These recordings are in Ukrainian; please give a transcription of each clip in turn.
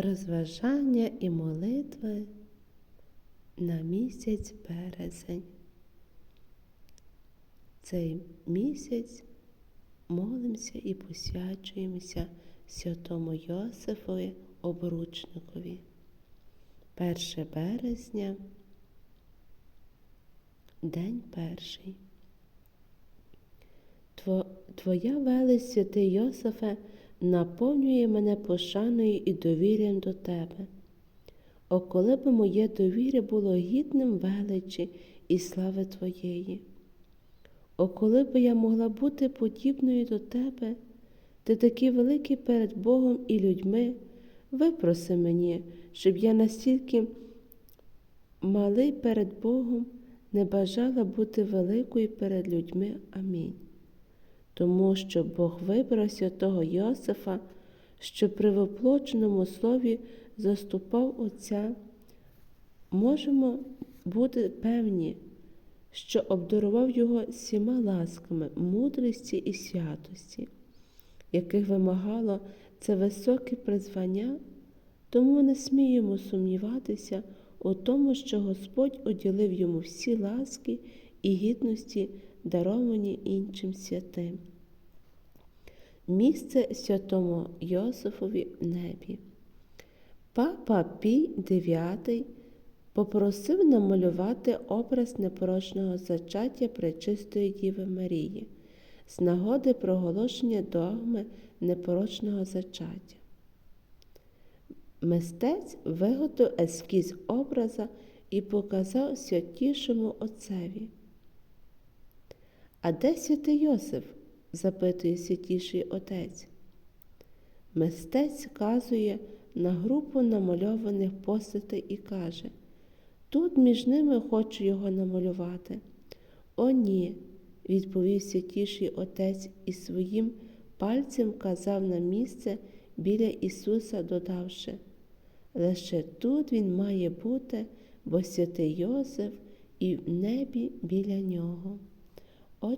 розважання і молитви на місяць березень. Цей місяць молимося і посвячуємося святому Йосифові обручникові. 1 березня, день перший. Твоя велич, святий Йосифе, наповнює мене пошаною і довір'ям до тебе. О, коли б моє довір'я було гідним величі і слави Твоєї. О, коли б я могла бути подібною до Тебе, ти такий великий перед Богом і людьми, випроси мені, щоб я настільки малий перед Богом не бажала бути великою перед людьми. Амінь. Тому що Бог вибрав святого Йосифа, що при воплоченому слові заступав Отця, можемо бути певні, що обдарував його всіма ласками мудрості і святості, яких вимагало це високе призвання, тому не сміємо сумніватися у тому, що Господь уділив йому всі ласки і гідності, даровані іншим святим. Місце святому Йосифові в небі. Папа Пій IX попросив намалювати образ непорочного зачаття Пречистої Діви Марії з нагоди проголошення догми непорочного зачаття. Мистець виготовив ескіз образа і показав святішому отцеві. А де святий Йосиф? запитує святіший отець. Мистець вказує на групу намальованих постатей і каже Тут між ними хочу його намалювати. О, ні, відповів святіший отець і своїм пальцем казав на місце біля Ісуса, додавши Лише тут він має бути, бо святий Йосиф і в небі біля нього.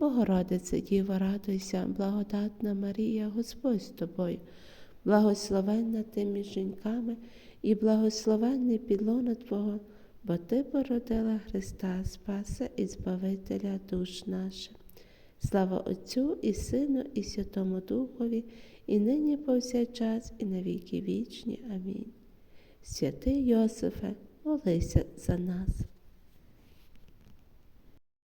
Богородице, Діва, радуйся, благодатна Марія, Господь з тобою, благословенна ти між жінками і благословенний підлона Твого, бо Ти породила Христа, Спаса і Збавителя душ наших. Слава Отцю і Сину, і Святому Духові, і нині повсякчас, і на віки вічні. Амінь. Святий Йосифе, молися за нас.